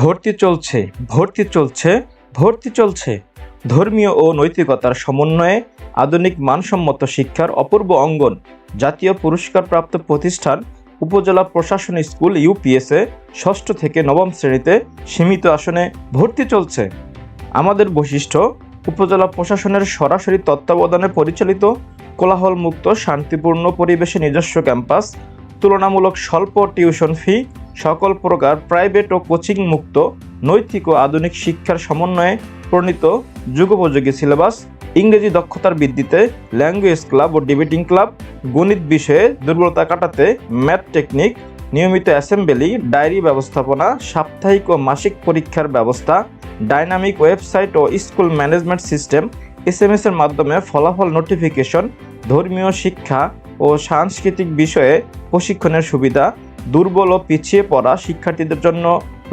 ভর্তি চলছে ভর্তি চলছে ভর্তি চলছে। ধর্মীয় ও নৈতিকতার সমন্বয়ে আধুনিক মানসম্মত শিক্ষার অপূর্ব অঙ্গন জাতীয় পুরস্কারপ্রাপ্ত প্রতিষ্ঠান উপজেলা প্রশাসন স্কুল ইউপিএসএ ষষ্ঠ থেকে নবম শ্রেণীতে সীমিত আসনে ভর্তি চলছে। আমাদের বৈশিষ্ট্য, উপজেলা প্রশাসনের সরাসরি তত্ত্বাবধানে পরিচালিত কোলাহলমুক্ত, শান্তিপূর্ণ পরিবেশে নিজস্ব ক্যাম্পাস, তুলনামূলক স্বল্প টিউশন ফি সকল প্রকার প্রাইভেট ও কোচিং মুক্ত, নৈতিক ও আধুনিক শিক্ষার সমন্বয়ে প্রণীত যুগোপযোগী সিলেবাস ইংরেজি দক্ষতার বৃদ্ধিতে ল্যাঙ্গুয়েজ ক্লাব ও ডিবেটিং ক্লাব গণিত বিষয়ে দুর্বলতা কাটাতে ম্যাথ টেকনিক নিয়মিত অ্যাসেম্বলি ডায়েরি ব্যবস্থাপনা, সাপ্তাহিক ও মাসিক পরীক্ষার ব্যবস্থা ডাইনামিক ওয়েবসাইট ও school management system S M এর মাধ্যমে ফলাফল নোটিফিকেশন ধর্মীয় শিক্ষা ও সাংস্কৃতিক বিষয়ে প্রশিক্ষণের সুবিধা দুর্বল ও পিছিয়ে পড়া শিক্ষার্থীদের জন্য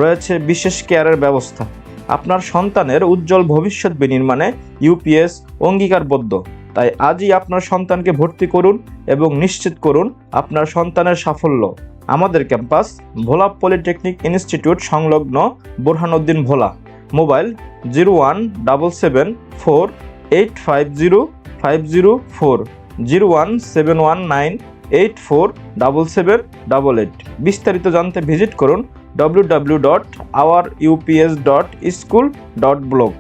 রয়েছে বিশেষ কেয়ারের ব্যবস্থা। আপনার সন্তানের উজ্জ্বল ভবিষ্যৎ বিনির্মাণে ইউপিএস অঙ্গীকারবদ্ধ। তাই আজই আপনার সন্তানকে ভর্তি করুন এবং নিশ্চিত করুন আপনার সন্তানের সাফল্য। আমাদের ক্যাম্পাস ভোলা পলিটেকনিক ইনস্টিটিউট সংলগ্ন Borhanuddin Bhola. Mobile zero one double seven four eight five zero five zero four, zero one seven one nine eight four double seven double eight বিস্তারিত জানতে ভিজিট করুন W dot our UPS dot school dot blog